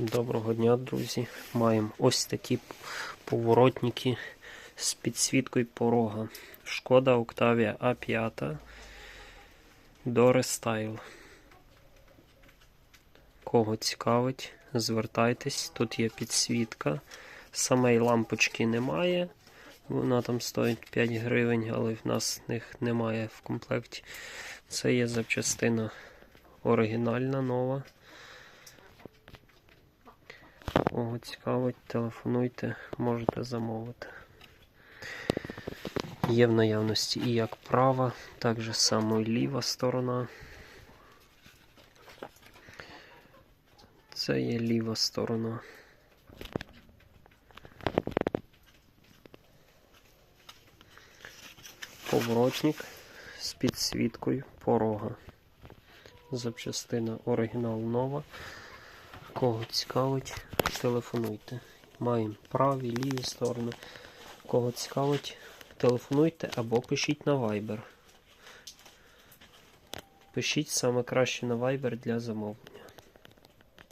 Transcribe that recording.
Доброго дня, друзі. Маємо ось такі поворотники з підсвіткою порога. Шкода Octavia A5 до Restyle. Кого цікавить, звертайтесь. Тут є підсвітка. Самої лампочки немає. Вона там стоїть 5 гривень, але в нас них немає в комплекті. Це є запчастина оригінальна, нова. Кого цікавить, телефонуйте, можете замовити. Є в наявності і як права, так же само і ліва сторона. Це є ліва сторона. Поворотник з підсвіткою порога. Запчастина оригінал нова. Кого цікавить, телефонуйте. Маємо праві, ліві сторони. Кого цікавить, телефонуйте або пишіть на Viber. Пишіть саме краще на Viber для замовлень.